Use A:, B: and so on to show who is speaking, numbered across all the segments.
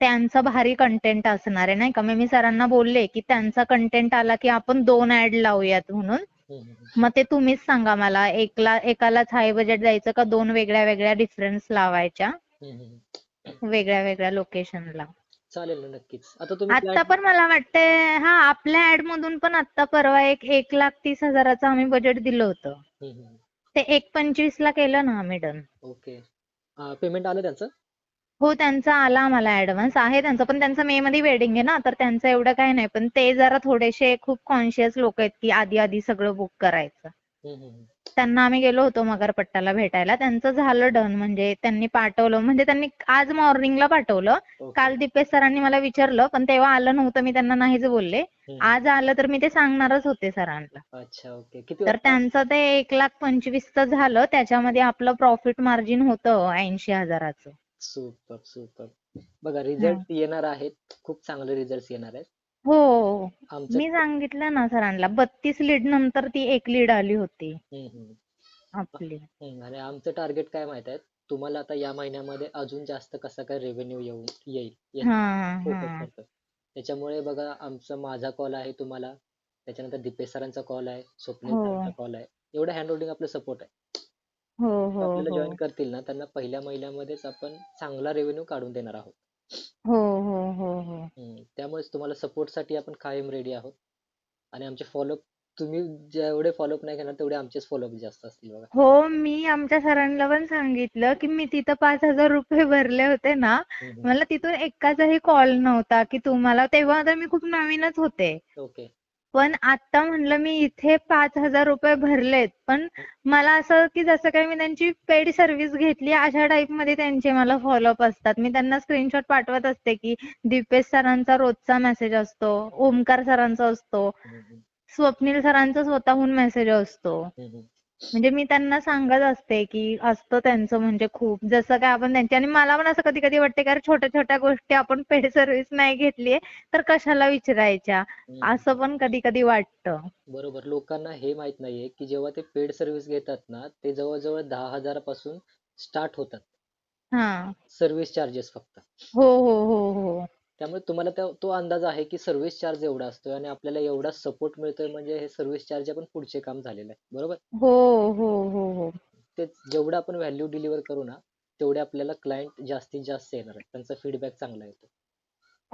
A: त्यांचा भारी कंटेंट असणार आहे नाही का? मी सरांना बोलले की त्यांचा कंटेंट आला की आपण दोन ऍड लावूयात म्हणून. मग ते तुम्हीच सांगा मला एकला एकालाच हाय बजेट द्यायचं का दोन वेगळ्या वेगळ्या डिफरन्स लावायच्या. वेगळ्या वेगळ्या लोकेशनला
B: चालेल ना नक्कीच. आता तुम्ही
A: आता पण मला वाटतंय हा आपल्या ऍड मधून पण आता परवा एक एक लाख तीस हजाराचं आम्ही बजेट दिलं होतं. ते एक पंचवीस ला केलं ना आम्ही डन
B: ओके पेमेंट आलं त्यांचं?
A: हो त्यांचा आला आम्हाला ऍडव्हान्स आहे त्यांचं पण त्यांचं मे मध्ये वेडिंग आहे ना तर त्यांचं एवढं काही नाही. पण ते जरा थोडेसे खूप कॉन्शियस लोक आहेत की आधी आधी सगळं बुक करायचं. त्यांना आम्ही गेलो होतो मगरपट्टाला भेटायला. त्यांचं झालं डन म्हणजे त्यांनी पाठवलं. म्हणजे त्यांनी आज मॉर्निंगला पाठवलं. काल दीपेश सरांनी मला विचारलं पण तेव्हा आलं नव्हतं मी त्यांना नाहीच बोलले. आज आलं तर मी ते सांगणारच होते सरांना. तर? त्यांचं ते एक लाख पंचवीसचं झालं. त्याच्यामध्ये आपलं प्रॉफिट मार्जिन होतं ऐंशी हजाराचं.
B: सुपर सुपर बघा रिझल्ट येणार आहेत. खूप चांगले रिझल्ट येणार आहेत.
A: हो
B: आमचं
A: मी सांगितलं ना सरांना बत्तीस लीड नंतर ती एक लीड आली होती. आपली.
B: हम्म, आणि आमचं टार्गेट काय माहीत आहे? तुम्हाला आता या महिन्यामध्ये अजून जास्त कसा काय रेव्हेन्यू येऊ येईल याचं
A: हा हा.
B: त्याच्यामुळे बघा आमचा माझा कॉल आहे तुम्हाला. त्याच्यानंतर दीपेश सरांचा कॉल आहे स्वप्नील
A: हो.
B: सरांचा कॉल आहे. एवढं हँड होल्डिंग आपलं सपोर्ट आहे.
A: हो हो
B: आपल्याला
A: हो.
B: जॉईन करतील ना त्यांना पहिल्या महिन्यामध्येच आपण चांगला रेव्हेन्यू काढून देणार आहोत.
A: हो हो हो हो.
B: त्यामुळेच तुम्हाला सपोर्टसाठी आपण कायम रेडी आहोत. आणि आमचे फॉलोअप तुम्ही जेवढे फॉलोअप नाही घेणार तेवढे आमचेच फॉलोअप जास्त असतील बघा.
A: हो मी आमच्या सरांना पण सांगितलं की मी तिथं पाच हजार रुपये भरले होते ना. मला तिथून एकाचाही कॉल नव्हता की तुम्हाला तेव्हा तर मी खूप नवीनच होते.
B: ओके.
A: पण आता म्हणलं मी इथे पाच हजार रुपये भरलेत. पण मला असं की जसं काही मी त्यांची पेड सर्व्हिस घेतली अशा टाईपमध्ये त्यांचे मला फॉलोअप असतात. मी त्यांना स्क्रीनशॉट पाठवत असते की दीपेश सरांचा रोजचा मेसेज असतो ओमकार सरांचा असतो स्वप्नील सरांचा स्वतःहून मेसेज असतो. म्हणजे मी त्यांना सांगत असते की असतं त्यांचं म्हणजे खूप. जसं काय आपण त्यांच्या आणि मला पण असं कधी कधी वाटते की अरे छोट्या छोट्या गोष्टी आपण पेड सर्व्हिस नाही घेतलीये तर कशाला विचारायच्या. असं पण कधी कधी वाटतं.
B: बरोबर. लोकांना हे माहीत नाहीये की जेव्हा ते पेड सर्व्हिस घेतात ना ते जवळजवळ दहा हजारापासून स्टार्ट होतात.
A: हा.
B: सर्व्हिस चार्जेस फक्त.
A: हो हो हो हो.
B: त्यामुळे तुम्हाला त्या- तो अंदाज आहे की सर्व्हिस चार्ज एवढा असतोय आणि आपल्याला एवढा सपोर्ट मिळतोय म्हणजे हे सर्व्हिस चार्ज आपण पुढचे काम झालेलं आहे. बरोबर?
A: हो हो हो हो.
B: ते जेवढं आपण व्हॅल्यू डिलिव्हर करू ना तेवढे आपल्याला क्लायंट जास्तीत जास्त येणार आहेत. त्यांचा फीडबॅक चांगला येतो.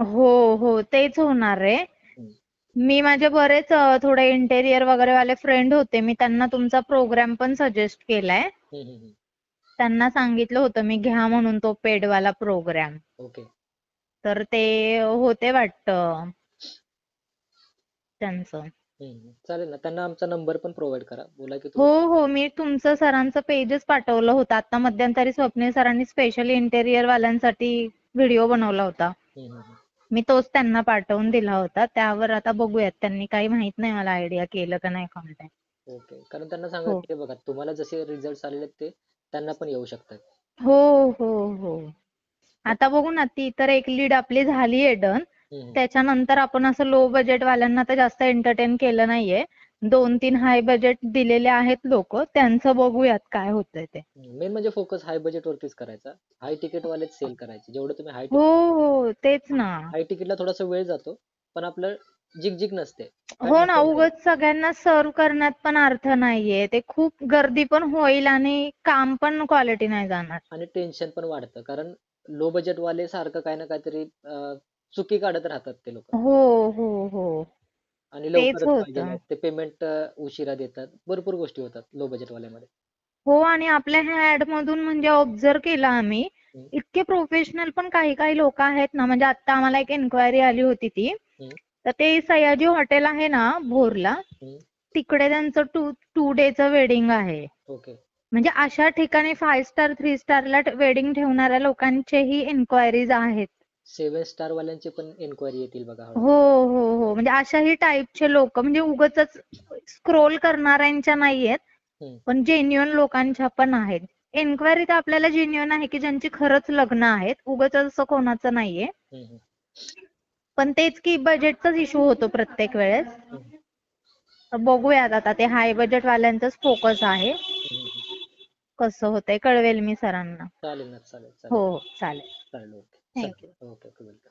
A: हो हो. तेच होणार आहे. मी माझे बरेच अ, थोडे इंटेरियर वगैरे वाले फ्रेंड होते. मी त्यांना तुमचा प्रोग्राम पण सजेस्ट केलाय.
B: हम्म.
A: त्यांना सांगितलं होतं मी घ्या म्हणून तो पेड वाला प्रोग्राम
B: ओके
A: तर ते होते वाटतं. त्यांचं.
B: हम्म. चालेल ना. त्यांना आमचा नंबर पण प्रोव्हाइड करा. बोला की
A: हो
B: तुम्ही.
A: हो. मी तुमचं सरांचं पेजच पाठवलं होतं. आता मध्यंतरी स्वप्नील सरांनी स्पेशली इंटेरियर वाल्यांसाठी व्हिडिओ बनवला होता.
B: हम्म, हम्म, हम्म.
A: मी तोच त्यांना पाठवून दिला होता. त्यावर आता बघूयात. त्यांनी काही माहीत नाही मला आयडिया केलं का नाही कॉन्टॅक्ट
B: ओके कारण त्यांना सांगा
A: हो.
B: की ते बघा तुम्हाला जसे रिझल्ट आलेले आहेत ते त्यांना पण येऊ शकतात.
A: हो हो हो. आता बघू ना ती तर एक लीड आपली झाली आहे डन. त्याच्यानंतर आपण असं लो बजेट वाल्यांना तर जास्त एंटरटेन केलं नाहीये. दोन तीन हाय बजेट दिलेले आहेत लोक. त्यांचं बघूयात काय होतंय ते.
B: मेन म्हणजे फोकस हाय बजेट वरतीच करायचा. हाय तिकीट वालेच सेल करायचे. जेवढं तुम्ही हाय
A: हो हो तेच ना.
B: हाय तिकीटला थोडासा वेळ जातो. पण आपलं जिगजिग नसते.
A: हो ना उगाच सगळ्यांना सर्व करण्यात पण अर्थ नाहीये. ते खूप गर्दी पण होईल आणि काम पण क्वालिटी नाही जाणार.
B: आणि टेन्शन पण वाढतं. कारण लो बजेट वाले सारखं काय ना काहीतरी अं, चुकी काढत राहतात ते लोक.
A: हो हो हो.
B: आणि
A: तेच
B: लवकरच
A: होतं.
B: पाहिजे ते पेमेंट उशिरा देतात. भरपूर गोष्टी होतात लो बजेट वाल्यामध्ये.
A: हो आणि आपल्या ह्या ऍड मधून म्हणजे ऑब्झर्व केलं आम्ही
B: हम्म.
A: इतके प्रोफेशनल पण काही काही लोक आहेत ना म्हणजे आता आम्हाला एक एन्क्वायरी आली होती ती. तर ते सयाजी हॉटेल आहे ना भोरला. तिकडे त्यांचं टू टू डेचं वेडिंग आहे
B: ओके
A: म्हणजे अशा ठिकाणी फाय स्टार थ्री स्टारला वेडिंग ठेवणाऱ्या लोकांचेही एन्क्वायरीज आहेत
B: सेव्हन स्टार वाल्यांचे पण एन्क्वायरी येतील बघा हळू.
A: हो हो हो म्हणजे अशाही टाईपचे लोक म्हणजे उगाच स्क्रोल करणाऱ्यांच्या नाहीयेत
B: हम्म.
A: पण जेन्युअन लोकांच्या पण आहेत एन्क्वायरी तर आपल्याला जेन्युअन आहे की ज्यांची खरंच लग्न आहेत उगाच असं कोणाचं नाहीये
B: हम्म, हम्म.
A: पण तेच की बजेटचाच इश्यू होतो प्रत्येक वेळेस. बघूयात आता ते हाय बजेट वाल्यांचाच फोकस आहे. कसं होतंय कळवेल मी सरांना.
B: चालेल ना चालेल
A: हो
B: चालेल.
A: हो चालेल.
B: ओके.
A: Thank you
B: okay welcome